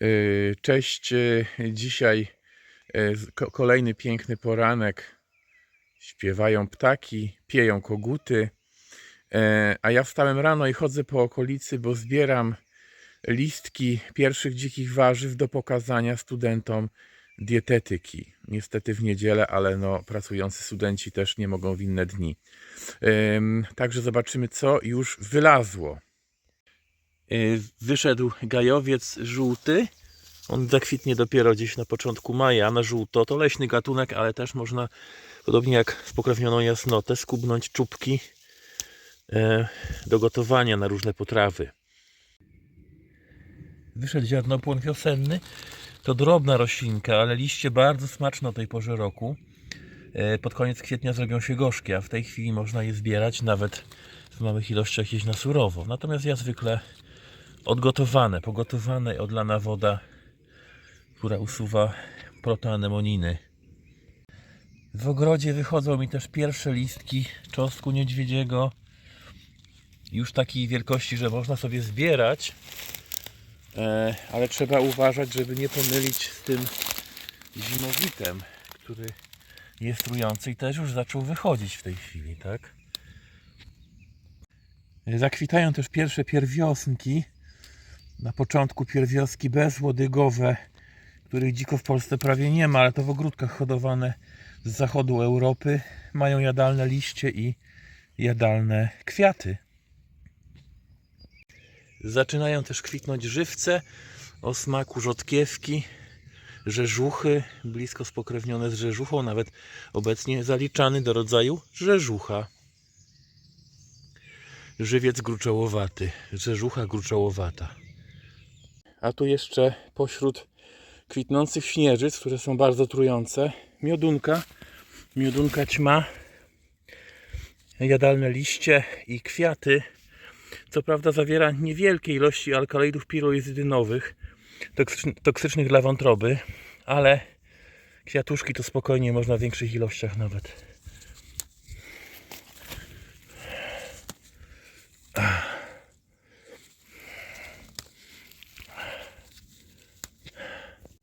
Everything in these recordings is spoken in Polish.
Yy, Cześć, yy, dzisiaj ko- kolejny piękny poranek. Śpiewają ptaki, pieją koguty. A ja wstałem rano i chodzę po okolicy, bo zbieram listki pierwszych dzikich warzyw do pokazania studentom dietetyki. Niestety w niedzielę, ale no, pracujący studenci też nie mogą w inne dni. Także zobaczymy, co już wylazło. Y, Wyszedł gajowiec żółty. On zakwitnie dopiero gdzieś na początku maja na żółto. To leśny gatunek, ale też można, podobnie jak spokrewnioną jasnotę, skubnąć czubki e, do gotowania na różne potrawy. Wyszedł ziarnopłon wiosenny. To drobna roślinka, ale liście bardzo smaczne o tej porze roku. E, Pod koniec kwietnia zrobią się gorzkie, a w tej chwili można je zbierać nawet w małych ilościach jeść na surowo. Natomiast ja zwykle odgotowane, pogotowane odlana woda, która usuwa protoanemoniny. W ogrodzie wychodzą mi też pierwsze listki czosnku niedźwiedziego. Już takiej wielkości, że można sobie zbierać. E, ale trzeba uważać, żeby nie pomylić z tym zimowitem, który jest trujący i też już zaczął wychodzić w tej chwili, tak? Zakwitają też pierwsze pierwiosnki. Na początku pierwioski bezłodygowe, których dziko w Polsce prawie nie ma, ale to w ogródkach hodowane z zachodu Europy. Mają jadalne liście i jadalne kwiaty. Zaczynają też kwitnąć żywce o smaku rzodkiewki, rzeżuchy, blisko spokrewnione z rzeżuchą, nawet obecnie zaliczany do rodzaju rzeżucha żywiec gruczołowaty, rzeżucha gruczołowata. A tu jeszcze pośród kwitnących śnieżyc, które są bardzo trujące, miodunka, miodunka ćma, jadalne liście i kwiaty. Co prawda zawiera niewielkie ilości alkaloidów piroizydynowych, toksycz- toksycznych dla wątroby, ale kwiatuszki to spokojnie można w większych ilościach nawet.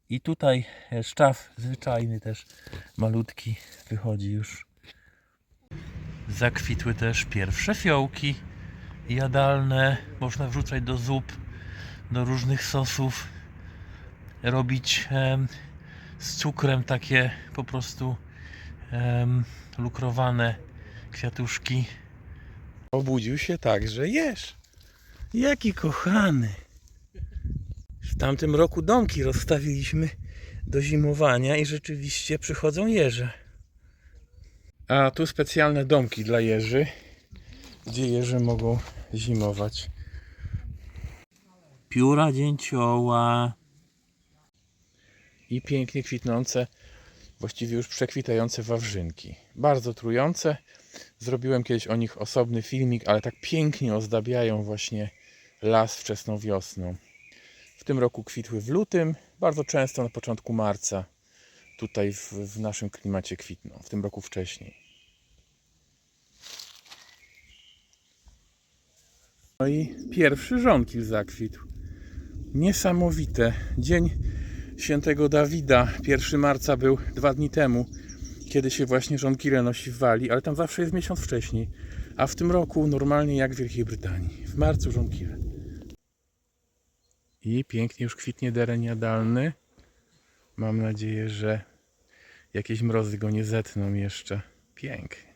I tutaj e, szczaw zwyczajny też malutki wychodzi już. Zakwitły też pierwsze fiołki jadalne. Można wrzucać do zup, do różnych sosów. Robić em, z cukrem takie po prostu em, lukrowane kwiatuszki. Obudził się tak, że jesz. Jaki kochany. W tamtym roku domki rozstawiliśmy do zimowania i rzeczywiście przychodzą jeże. A tu specjalne domki dla jeży, gdzie jeże mogą zimować. Pióra dzięcioła. I pięknie kwitnące, właściwie już przekwitające wawrzynki. Bardzo trujące. Zrobiłem kiedyś o nich osobny filmik, ale tak pięknie ozdabiają właśnie las wczesną wiosną. W tym roku kwitły w lutym, bardzo często na początku marca. Tutaj w, w naszym klimacie kwitną, w tym roku wcześniej. No i pierwszy żonkil zakwitł. Niesamowite. Dzień świętego Dawida, 1 marca był dwa dni temu, kiedy się właśnie żonkile nosi w Walii, ale tam zawsze jest miesiąc wcześniej. A w tym roku normalnie jak w Wielkiej Brytanii. W marcu żonkile. I pięknie już kwitnie deren jadalny. Mam nadzieję, że jakieś mrozy go nie zetną jeszcze. Pięknie.